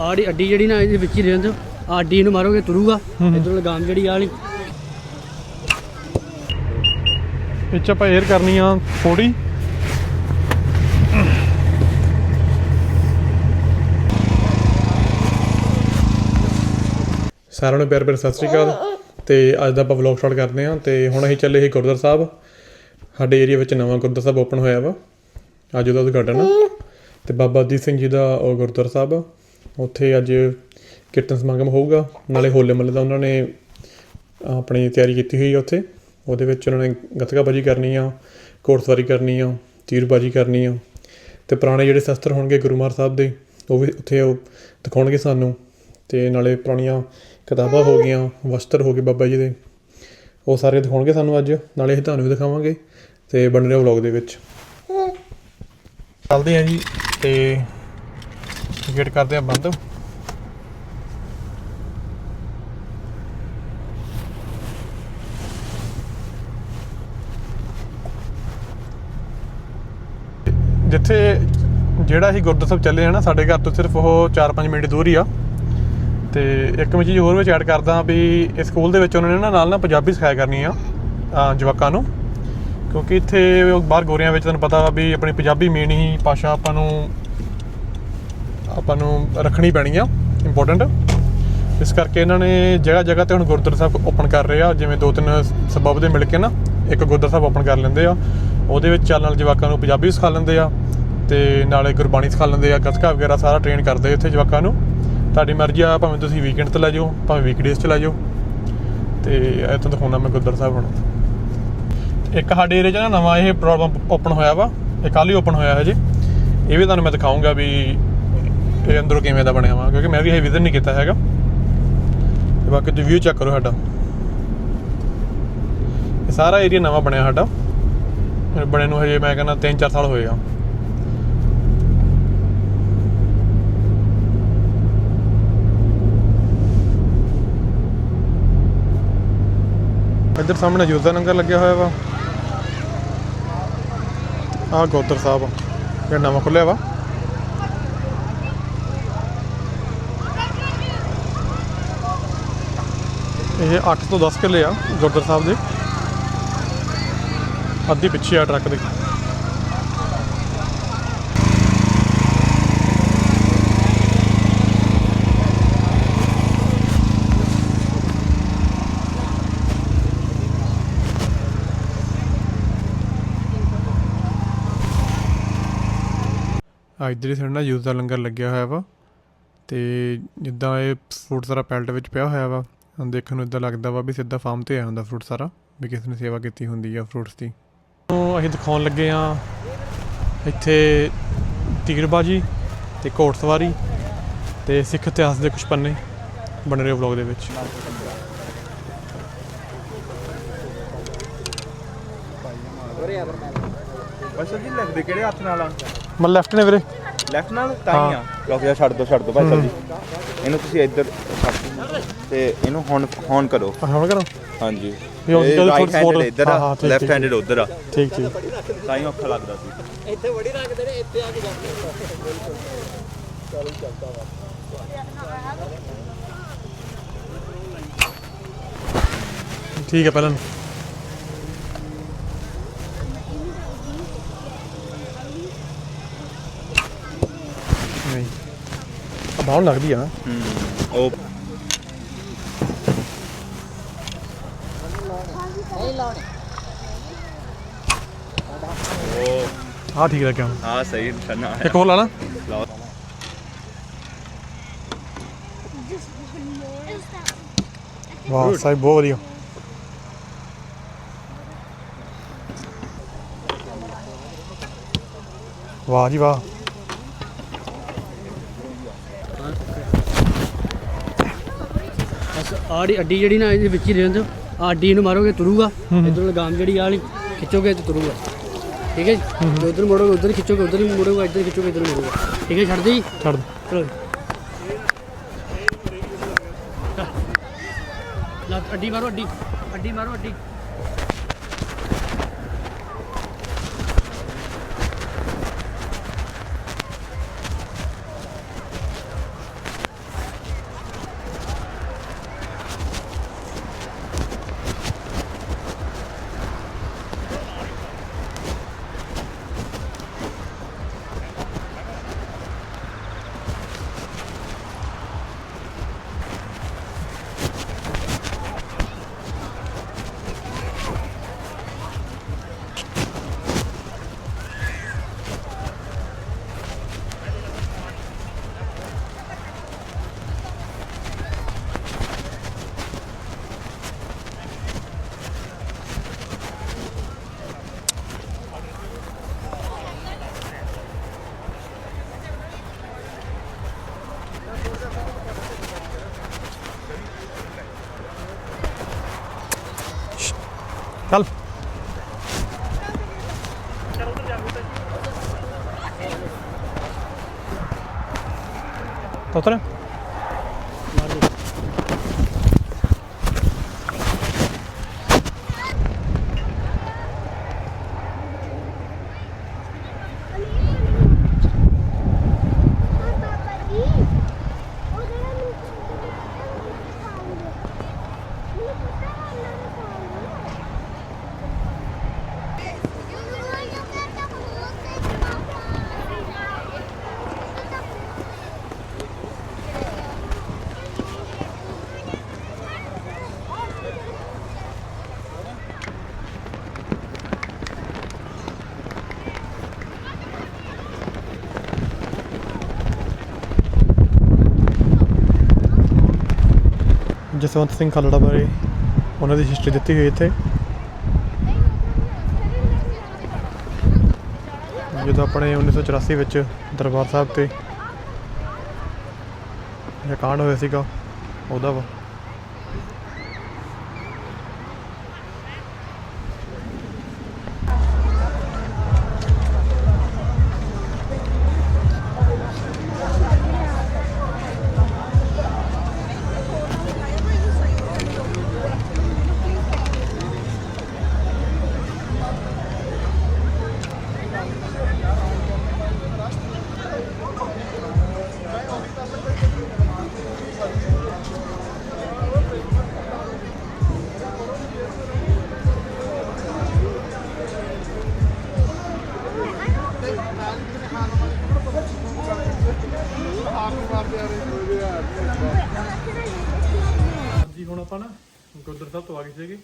ਆੜੀ ਅੱਡੀ ਜਿਹੜੀ ਨਾ ਇਹਦੇ ਵਿੱਚ ਹੀ ਰਹਿੰਦੇ ਆ ਅੱਡੀ ਨੂੰ ਮਾਰੋਗੇ ਤੁਰੂਗਾ ਇਧਰ ਲਗਾਮ ਜਿਹੜੀ ਆ ਵਾਲੀ। ਇਹ 'ਚ ਆਪਾਂ 에ਅਰ ਕਰਨੀ ਆ ਥੋੜੀ ਸਾਰਿਆਂ ਨੂੰ ਪਿਆਰ ਭਰੀ ਸਤਿ ਸ੍ਰੀ ਅਕਾਲ। ਤੇ ਅੱਜ ਦਾ ਆਪਾਂ ਵਲੌਗ ਸਟਾਰਟ ਕਰਦੇ ਹਾਂ ਤੇ ਹੁਣ ਅਸੀਂ ਚੱਲੇ ਸੀ ਗੁਰਦੁਆਰਾ ਸਾਹਿਬ। ਸਾਡੇ ਏਰੀਆ ਵਿੱਚ ਨਵਾਂ ਗੁਰਦੁਆਰਾ ਸਾਹਿਬ ਓਪਨ ਹੋਇਆ ਵਾ। ਅੱਜ ਉਹਦਾ ਉਦਘਾਟਨ ਆ। ਤੇ ਬਾਬਾ ਦੀਪ ਸਿੰਘ ਜੀ ਦਾ ਉਹ ਗੁਰਦੁਆਰਾ ਸਾਹਿਬ ਆ। ਉੱਥੇ ਅੱਜ ਕੀਰਤਨ ਸਮਾਗਮ ਹੋਊਗਾ। ਨਾਲੇ ਹੋਲੇ ਮਹੱਲੇ ਦਾ ਉਹਨਾਂ ਨੇ ਆਪਣੀ ਤਿਆਰੀ ਕੀਤੀ ਹੋਈ ਆ ਉੱਥੇ। ਉਹਦੇ ਵਿੱਚ ਉਹਨਾਂ ਨੇ ਗੱਤਕਾਬਾਜੀ ਕਰਨੀ ਆ ਘੋੜਸਵਾਰੀ ਕਰਨੀ ਆ ਤੀਰਬਾਜੀ ਕਰਨੀ ਆ। ਤੇ ਪੁਰਾਣੇ ਜਿਹੜੇ ਸ਼ਸਤਰ ਹੋਣਗੇ ਗੁਰੂ ਮਹਾਰਾਜ ਸਾਹਿਬ ਦੇ ਉਹ ਵੀ ਉੱਥੇ ਉਹ ਦਿਖਾਉਣਗੇ ਸਾਨੂੰ। ਤੇ ਨਾਲੇ ਪੁਰਾਣੀਆਂ ਕਿਤਾਬਾਂ ਹੋ ਗਈਆਂ ਵਸਤਰ ਹੋ ਗਏ ਬਾਬਾ ਜੀ ਦੇ। ਉਹ ਸਾਰੇ ਦਿਖਾਉਣਗੇ ਸਾਨੂੰ ਅੱਜ। ਨਾਲੇ ਅਸੀਂ ਤੁਹਾਨੂੰ ਵੀ ਦਿਖਾਵਾਂਗੇ ਤੇ ਬਣ ਰਿਹਾ ਵਲੌਗ ਦੇ ਵਿੱਚ। ਚੱਲਦੇ ਆ ਜੀ ਤੇ ਗੇਟ ਕਰਦੇ ਆ ਬੰਦ। ਜਿੱਥੇ ਜਿਹੜਾ ਅਸੀਂ ਗੁਰਦੁਆਰਾ ਸਾਹਿਬ ਚੱਲੇ ਆ ਨਾ, ਸਾਡੇ ਘਰ ਤੋਂ ਸਿਰਫ ਉਹ 4-5 ਮਿੰਟ ਦੂਰ ਹੀ ਆ। ਤੇ ਇੱਕ ਮੈਂ ਚੀਜ਼ ਹੋਰ ਵਿੱਚ ਐਡ ਕਰਦਾ ਵੀ ਇਸ ਸਕੂਲ ਦੇ ਵਿੱਚ ਉਹਨਾਂ ਨੇ ਨਾ ਨਾਲ ਨਾ ਪੰਜਾਬੀ ਸਿਖਾਇਆ ਕਰਨੀ ਆ, ਅਹ ਜਵਾਕਾਂ ਨੂੰ। ਕਿਉਂਕਿ ਇੱਥੇ ਬਾਹਰ ਗੋਰਿਆਂ ਵਿੱਚ ਤੁਹਾਨੂੰ ਪਤਾ ਵਾ ਵੀ ਆਪਣੀ ਪੰਜਾਬੀ ਮੇਨ ਹੀ, ਭਾਸ਼ਾ ਆਪਾਂ ਨੂੰ ਆਪਾਂ ਨੂੰ ਰੱਖਣੀ ਪੈਣੀ ਆ ਇੰਪੋਰਟੈਂਟ ਇਸ ਕਰਕੇ ਇਹਨਾਂ ਨੇ ਜਗ੍ਹਾ ਜਗ੍ਹਾ ਤੇ ਹੁਣ ਗੁਰਦੁਆਰਾ ਸਾਹਿਬ ਓਪਨ ਕਰ ਰਹੇ ਆ। ਜਿਵੇਂ ਦੋ ਤਿੰਨ ਸਬਬ ਦੇ ਮਿਲ ਕੇ ਨਾ, ਇੱਕ ਗੁਰਦੁਆਰਾ ਸਾਹਿਬ ਓਪਨ ਕਰ ਲੈਂਦੇ ਆ। ਉਹਦੇ ਵਿੱਚ ਚੱਲਣ ਵਾਲੇ ਜਵਾਕਾਂ ਨੂੰ ਪੰਜਾਬੀ ਸਿਖਾ ਲੈਂਦੇ ਆ, ਤੇ ਨਾਲੇ ਗੁਰਬਾਣੀ ਸਿਖਾ ਲੈਂਦੇ ਆ, ਗੱਤਕਾ ਵਗੈਰਾ ਸਾਰਾ ਟ੍ਰੇਨ ਕਰਦੇ ਇੱਥੇ ਜਵਾਕਾਂ ਨੂੰ। ਤੁਹਾਡੀ ਮਰਜ਼ੀ ਆ, ਭਾਵੇਂ ਤੁਸੀਂ ਵੀਕਐਂਡ ਤੇ ਲੈ ਜਾਓ, ਭਾਵੇਂ ਵੀਕਡੇਜ਼ ਤੇ ਲੈ ਜਾਓ। ਤੇ ਇਹ ਤਾਂ ਦਿਖਾਉਣਾ ਮੈਂ ਗੁਰਦੁਆਰਾ ਸਾਹਿਬ ਹੁਣ। ਇੱਕ ਸਾਡੇ ਏਰੀਆ 'ਚ ਨਾ ਨਵਾਂ ਇਹ ਪ੍ਰੋਬਲਮ ਓਪਨ ਹੋਇਆ ਵਾ। ਇਹ ਕੱਲ੍ਹ ਹੀ ਓਪਨ ਹੋਇਆ ਹੈ ਜੀ ਇਹ ਵੀ ਤੁਹਾਨੂੰ ਮੈਂ ਦਿਖਾਉਂਗਾ ਵੀ ਇਹ ਅੰਦਰੋਂ ਕਿਵੇਂ ਦਾ ਬਣਿਆ ਵਾ, ਕਿਉਂਕਿ ਮੈਂ ਵੀ ਇਹ ਵਿਜ਼ਿਟ ਨਹੀਂ ਕੀਤਾ ਹੈਗਾ। ਤੇ ਬਾਕੀ ਤੁਸੀਂ ਵਿਊ ਚੈੱਕ ਕਰੋ ਸਾਡਾ। ਇਹ ਸਾਰਾ ਏਰੀਆ ਨਵਾਂ ਬਣਿਆ ਸਾਡਾ। ਬਣੇ ਨੂੰ ਹਜੇ ਮੈਂ ਕਹਿੰਦਾ 3-4 ਸਾਲ ਹੋਏ ਆ। ਇੱਧਰ ਸਾਹਮਣੇ ਜੂਸ ਨੰਗਰ ਲੱਗਿਆ ਹੋਇਆ ਵਾ। ਆਹ ਗੋਤਰ ਸਾਹਿਬ ਜਿਹੜਾ ਨਵਾਂ ਖੁੱਲਿਆ ਵਾ। ਇਹ 8 ਤੋਂ 10 ਕਿੱਲੇ ਆ ਗੁਰਦੁਆਰਾ ਸਾਹਿਬ ਦੇ। ਅੱਧੀ ਪਿੱਛੇ ਆ ਟਰੱਕ ਦੇ। ਆ ਇੱਧਰ ਹੀ ਨਾ ਯੂਜ਼ ਦਾ ਲੰਗਰ ਲੱਗਿਆ ਹੋਇਆ ਵਾ, ਤੇ ਜਿੱਦਾਂ ਇਹ ਫੂਡ ਸਾਰਾ ਪੈਲਟ ਵਿੱਚ ਪਿਆ ਹੋਇਆ ਵਾ ਦੇਖਣ ਨੂੰ ਇਦਾਂ ਲੱਗਦਾ ਵਾ ਵੀ ਸਿੱਧਾ ਫਾਰਮ ਤੇ ਆਇਆ ਹੁੰਦਾ ਫਰੂਟ ਸਾਰਾ ਵੀ ਕਿਸੇ ਨੇ ਸੇਵਾ ਕੀਤੀ ਹੁੰਦੀ ਆ ਫਰੂਟਸ ਦੀ। ਉਹ ਅਸੀਂ ਦਿਖਾਉਣ ਲੱਗੇ ਆ ਇੱਥੇ ਤੀਰਬਾਜੀ ਤੇ ਘੋੜਸਵਾਰੀ ਤੇ ਸਿੱਖ ਇਤਿਹਾਸ ਦੇ ਕੁਝ ਪੰਨੇ ਬਣ ਰਹੇ ਵਲੌਗ ਦੇ ਵਿੱਚ। ਬਸ ਜੀ ਲੱਗਦੇ ਕਿਹੜੇ ਹੱਥ ਨਾਲ ਆ? ਮੈਂ ਲੈਫਟ ਨੇ ਵੀਰੇ। ਲੈਫਟ ਨਾਲ? ਤਾਂ ਹੀ ਆ। ਰੁਕ ਜਾ ਛੱਡ ਦੋ ਛੱਡ ਦੋ ਭਾਈ ਸਾਹਿਬ ਜੀ। ਇਹਨੂੰ ਤੁਸੀਂ ਇੱਧਰ ਛੱਡ ਤੇ ਇਹਨੂੰ ਹੁਣ ਹੁਣ ਕਰੋ। ਆ ਹੁਣ ਕਰਾਂ। ਹਾਂਜੀ। ਵੀ ਉਹ ਜਦੋਂ support- ਇੱਧਰ ਆ ਲੈਫਟ। ਹੈਂਡਡ ਉੱਧਰ ਆ। ਠੀਕ ਠੀਕ। ਤਾਂ ਹੀ ਔਖਾ ਲੱਗਦਾ ਸੀ। ਠੀਕ ਹੈ ਪਹਿਲਾਂ ਨਹੀਂ। ਆ ਬਾਹਰ ਲੱਗਦੀ ਆ ਨਾ। ਹੂੰ ਉਹ ਆ ਠੀਕ ਲੱਗਿਆ। ਹੁਣ। ਹਾਂ ਸਹੀ ਨਿਸ਼ਾਨਾ ਇੱਕ ਹੋਰ ਲਾ ਲਾ। ਲਾਓ। ਵਾਹ ਸਾਈ ਬਹੁਤ ਵਧੀਆ। ਵਾਹ ਜੀ ਵਾਹ। ਬਸ ਆੜੀ ਅੱਡੀ ਜਿਹੜੀ ਨਾ ਇਹਦੇ ਵਿੱਚ ਹੀ ਰਹਿੰਦੇ ਆ ਅੱਡੀ ਨੂੰ ਮਾਰੋਗੇ ਤੁਰੂਗਾ। ਇਧਰ ਲਗਾਮ ਜਿਹੜੀ ਆ ਵਾਲੀ ਖਿੱਚੋਗੇ ਤੇ ਤੁਰੂਗਾ। ਠੀਕ ਹੈ ਜੀ? ਉਧਰ ਮੋੜੋਗੇ ਉਧਰ ਖਿੱਚੋਗੇ ਉਧਰ ਵੀ ਮੋੜੋਗੇ ਇੱਧਰ ਖਿੱਚੋਗੇ ਇੱਧਰ ਮੋੜੋਗਾ ਠੀਕ ਹੈ ਛੱਡ ਦੇ ਜੀ? ਛੱਡ ਦੇ। ਚਲੋ ਲੱਤ ਅੱਡੀ ਮਾਰੋ ਅੱਡੀ। ਅੱਡੀ ਮਾਰੋ ਅੱਡੀ। tal. Otra. ਜਸਵੰਤ ਸਿੰਘ ਖਾਲੜਾ ਬਾਰੇ ਉਹਨਾਂ ਦੀ ਹਿਸਟਰੀ ਦਿੱਤੀ ਹੋਈ ਇੱਥੇ। ਜਦੋਂ ਆਪਣੇ 1984 ਵਿੱਚ ਦਰਬਾਰ ਸਾਹਿਬ ਤੇ ਇਹ ਕਾਂਡ ਹੋਇਆ ਸੀਗਾ, ਉਹਦਾ ਵਾ ਹੁਣ ਆਪਾਂ ਨਾ ਗੁਰਦੁਆਰਾ ਸਾਹਿਬ ਤੋਂ ਆ ਗਏ ਸੀਗੇ।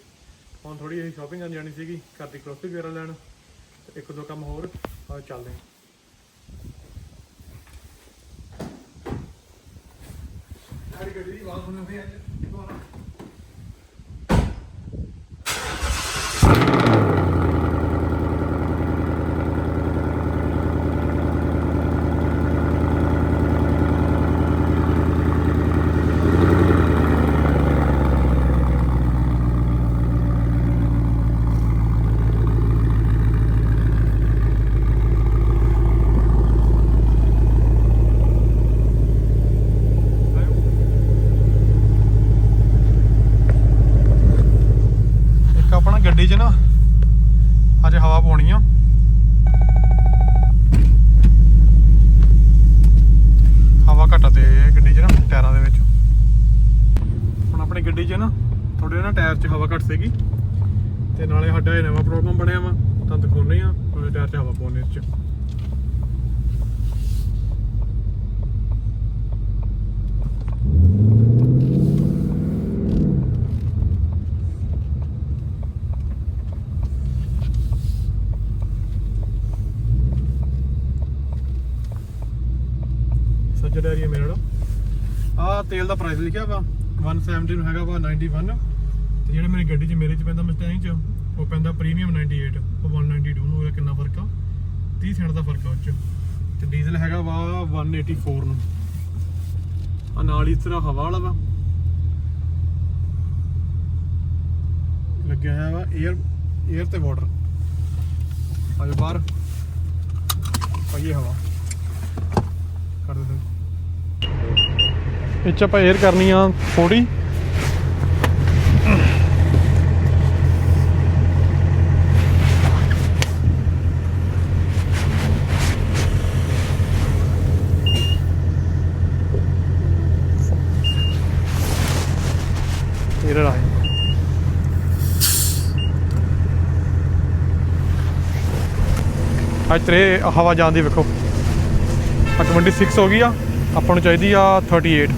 ਹੁਣ ਥੋੜੀ ਜਿਹੀ ਸ਼ਾਪਿੰਗ ਕਰਨ ਜਾਣੀ ਸੀਗੀ, ਘਰ ਦੀ ਗਰੋਸਰੀ ਵਗੈਰਾ ਲੈਣ। ਇੱਕ ਦੋ ਕੰਮ ਹੋਰ ਚੱਲਦੇ ਹਾਂ। ਸਾਡੀ ਗੱਡੀ ਦੀ ਆਵਾਜ਼ ਸੁਣੀ ਹੋਈ ਅੱਜ? ਦੁਬਾਰਾ ਇੱਕ ਆਪਣਾ ਗੱਡੀ 'ਚ ਨਾ ਅੱਜ ਹਵਾ ਪਾਉਣੀ ਆ। ਹਵਾ ਘੱਟ ਤੇ ਗੱਡੀ 'ਚ ਨਾ ਟਾਇਰਾਂ ਦੇ ਵਿੱਚ। ਹੁਣ ਆਪਣੀ ਗੱਡੀ 'ਚ ਨਾ ਥੋੜੇ ਨਾ ਟਾਇਰ 'ਚ ਹਵਾ ਘੱਟ ਸੀਗੀ। ਤੇ ਨਾਲੇ ਸਾਡਾ ਇਹ ਨਵਾਂ ਪ੍ਰੋਬਲਮ ਬਣਿਆ ਵਾ, ਤਾਂ ਦਿਖਾਉਣੇ ਆ ਉਹਦੇ ਟਾਇਰ 'ਚ ਹਵਾ ਪਾਉਣੇ ਇਸ 'ਚ ਸੱਜਾ ਡੈਰੀ ਹੈ ਮੇਰਾ ਆ ਤੇਲ ਦਾ ਪ੍ਰਾਈਸ ਲਿਖਿਆ ਵਾ 170 ਨੂੰ ਹੈਗਾ ਵਾ 91 ਤੇ ਜਿਹੜੇ ਮੇਰੀ ਗੱਡੀ 'ਚ ਮੇਰੇ 'ਚ ਪੈਂਦਾ ਮਸਟੈਂਗ 'ਚ, ਉਹ ਪੈਂਦਾ ਪ੍ਰੀਮੀਅਮ 98 ਉਹ 192 ਨੂੰ ਉਹਦਾ ਕਿੰਨਾ ਫ਼ਰਕ ਆ 30 ਸੈਂਟ ਦਾ ਫ਼ਰਕ ਆ ਉਹ 'ਚ। ਤੇ ਡੀਜ਼ਲ ਹੈਗਾ ਵਾ 184 ਨੂੰ। ਆ ਨਾਲ ਹੀ ਇਸ ਤਰ੍ਹਾਂ ਹਵਾ ਵਾਲਾ ਵਾ। ਲੱਗਿਆ ਹੋਇਆ ਵਾ 에ਅਰ 에ਅਰ ਤੇ ਵਾਟਰ ਆ ਬਾਹਰ। ਪਈਏ ਹਵਾ। ਕਰ ਦੇ ਇਹ 'ਚ ਆਪਾਂ 에ਅਰ ਕਰਨੀ ਆ ਥੋੜੀ ਇਹਦਾ ਰਾਹ ਅੱਜ ਤੇਰੇ ਹਵਾ ਜਾਂਦੀ ਵੇਖੋ। ਆ 26 ਹੋ ਗਈ ਆ। ਆਪਾਂ ਨੂੰ ਚਾਹੀਦੀ ਆ 38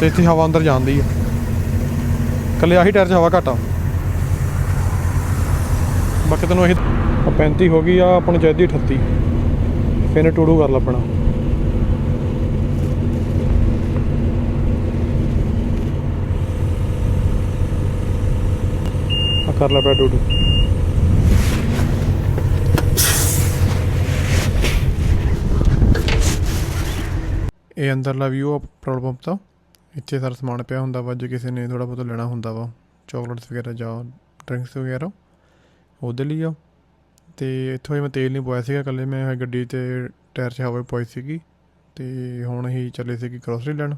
ਤੇ ਇੱਥੇ ਹਵਾ ਅੰਦਰ ਜਾਂਦੀ ਆ। ਕੱਲੇ ਆਹੀ ਟਾਇਰ 'ਚ ਹਵਾ ਘੱਟ ਆ। ਬਾਕੀ ਤੈਨੂੰ ਇਹ 35 ਹੋ ਗਈ ਆ ਆਪਾਂ ਨੂੰ ਚਾਹੀਦੀ 38 ਫਿਰ ਇਹਨੇ ਟੂੜੂ ਕਰ ਲੱਪਣਾ ਆ ਕਰ ਲੈ ਪਿਆ ਟੂੜੂ। ਇਹ ਅੰਦਰਲਾ ਵਿਊ ਆ ਪੈਟਰੋਲ ਪੰਪ ਦਾ ਇੱਥੇ ਸਾਰਾ ਸਮਾਨ ਪਿਆ ਹੁੰਦਾ ਵਾ, ਜੇ ਕਿਸੇ ਨੇ ਥੋੜਾ ਬਹੁਤ ਲੈਣਾ ਹੁੰਦਾ ਵਾ, ਚਾਕਲੇਟਸ ਵਗੈਰਾ ਜਾਂ ਡਰਿੰਕਸ ਵਗੈਰਾ, ਉਹਦੇ ਲਈ ਆ। ਤੇ ਇੱਥੋਂ ਹੀ ਮੈਂ ਤੇਲ ਨਹੀਂ ਪਵਾਇਆ ਸੀਗਾ ਇਕੱਲੇ, ਮੈਂ ਗੱਡੀ ਤੇ ਟਾਇਰ 'ਚ ਹਵਾ ਪਈ ਸੀਗੀ। ਤੇ ਹੁਣ ਅਸੀਂ ਚੱਲੇ ਸੀਗੇ ਗਰੋਸਰੀ ਲੈਣ,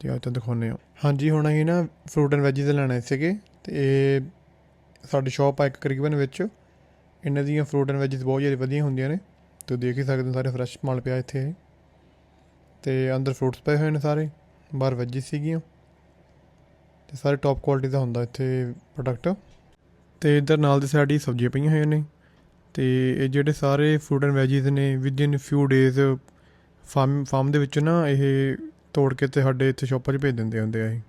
ਤੇ ਅੱਜ ਤੁਹਾਨੂੰ ਦਿਖਾਉਂਦੇ ਹਾਂ। ਹਾਂਜੀ, ਹੁਣ ਅਸੀਂ ਨਾ ਫਰੂਟ ਐਂਡ ਵੈਜੀਸ ਲੈਣੇ ਆਏ ਸੀਗੇ, ਤੇ ਇਹ ਸਾਡੀ ਸ਼ਾਪ ਆ ਇੱਕ ਕਰੀਬਨ ਵਿੱਚ। ਇਹਨਾਂ ਦੀਆਂ ਫਰੂਟ ਐਂਡ ਵੈਜੀਸ ਬਹੁਤ ਜ਼ਿਆਦਾ ਵਧੀਆ ਹੁੰਦੀਆਂ ਨੇ, ਤੁਸੀਂ ਦੇਖ ਹੀ ਸਕਦੇ ਹੋ, ਸਾਰੇ ਫਰੈਸ਼ ਮਾਲ ਪਿਆ ਇੱਥੇ। ਇਹ। ਤੇ ਅੰਦਰ ਫਰੂਟਸ ਪਏ ਹੋਏ ਨੇ ਸਾਰੇ। ਬਾਹਰ ਵੈਜੀਸ ਸੀਗੀਆਂ। ਤੇ ਸਾਰੇ ਟੌਪ ਕੁਆਲਿਟੀ ਦਾ ਹੁੰਦਾ ਇੱਥੇ ਪ੍ਰੋਡਕਟ ਤੇ ਇੱਧਰ ਨਾਲ ਦੀ ਸਾਈਡ ਹੀ ਸਬਜ਼ੀਆਂ ਪਈਆਂ ਹੋਈਆਂ ਨੇ। ਤੇ ਇਹ ਜਿਹੜੇ ਸਾਰੇ ਫਰੂਟ ਐਂਡ ਵੈਜੀਸ ਨੇ within few days farm farm ਦੇ ਵਿੱਚ ਨਾ ਇਹ ਤੋੜ ਕੇ ਤੇ ਸਾਡੇ ਇੱਥੇ ਸ਼ਾਪਾਂ 'ਚ ਭੇਜ ਦਿੰਦੇ ਹੁੰਦੇ ਆ ਇਹ।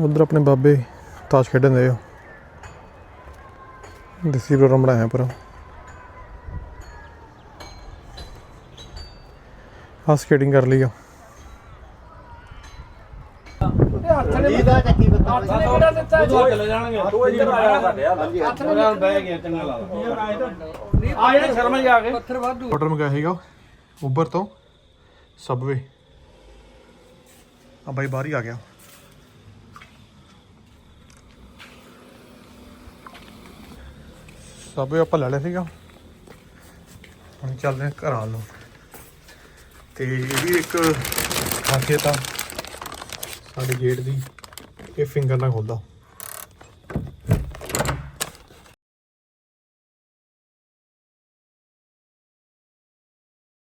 ਉਧਰ ਆਪਣੇ ਬਾਬੇ ਤਾਸ਼ ਖੇਡਣ ਦੇ ਆ। ਦੇਸੀ ਪ੍ਰੋਗਰਾਮ ਬਣਾਇਆ ਪਰ। ਹਾਂ ਸਕੇਟਿੰਗ ਕਰ ਲਈ ਆ। ਪੱਥਰ ਵਾਧੂ। ਆਰਡਰ ਮੰਗਾਇਆ ਸੀਗਾ ਉਬਰ ਤੋਂ। ਸਬਵੇ ਆ ਬਾਈ ਬਾਹਰ ਹੀ ਆ ਗਿਆ। ਸਬਵੇ ਆਪਾਂ ਲੈ ਲਿਆ ਸੀਗਾ। ਹੁਣ ਚੱਲਦੇ ਹਾਂ ਘਰਾਂ ਨੂੰ। ਤੇ ਇਹ ਵੀ ਇੱਕ ਖਾਸੀਅਤ ਆ। ਸਾਡੇ ਗੇਟ ਦੀ। ਇਹ ਫਿੰਗਰ ਨਾਲ ਖੁੱਲਦਾ